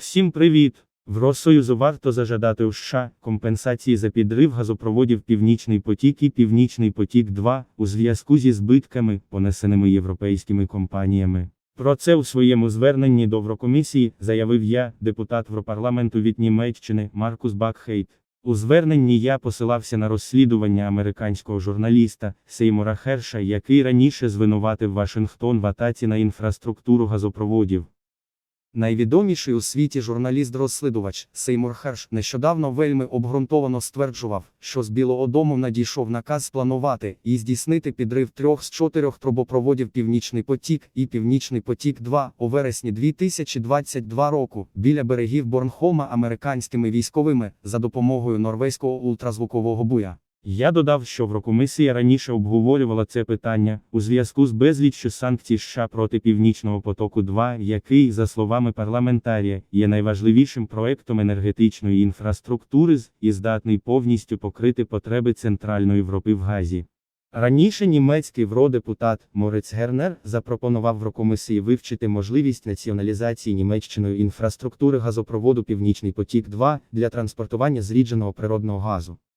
Всім привіт! В Россоюзу варто зажадати у США компенсації за підрив газопроводів Північний потік і Північний потік 2 у зв'язку зі збитками, понесеними європейськими компаніями. Про це у своєму зверненні до Еврокомісії заявив я, депутат Європарламенту від Німеччини Маркус Бакхейт. У зверненні я посилався на розслідування американського журналіста Сеймура Херша, який раніше звинуватив Вашингтон в атаці на інфраструктуру газопроводів. Найвідоміший у світі журналіст-розслідувач Сеймур Херш нещодавно вельми обґрунтовано стверджував, що з Білого Дому надійшов наказ спланувати і здійснити підрив трьох з чотирьох трубопроводів Північний потік і Північний потік 2 у вересні 2022 року біля берегів Борнхома американськими військовими за допомогою норвезького ультразвукового буя. Я додав, що Еврокомісія раніше обговорювала це питання у зв'язку з безліччю санкцій США проти Північного потоку 2, який, за словами парламентарія, є найважливішим проектом енергетичної інфраструктури і здатний повністю покрити потреби Центральної Європи в газі. Раніше німецький вродепутат Морець Гернер запропонував Еврокомісії вивчити можливість націоналізації Німеччиною інфраструктури газопроводу Північний потік 2 для транспортування зрідженого природного газу.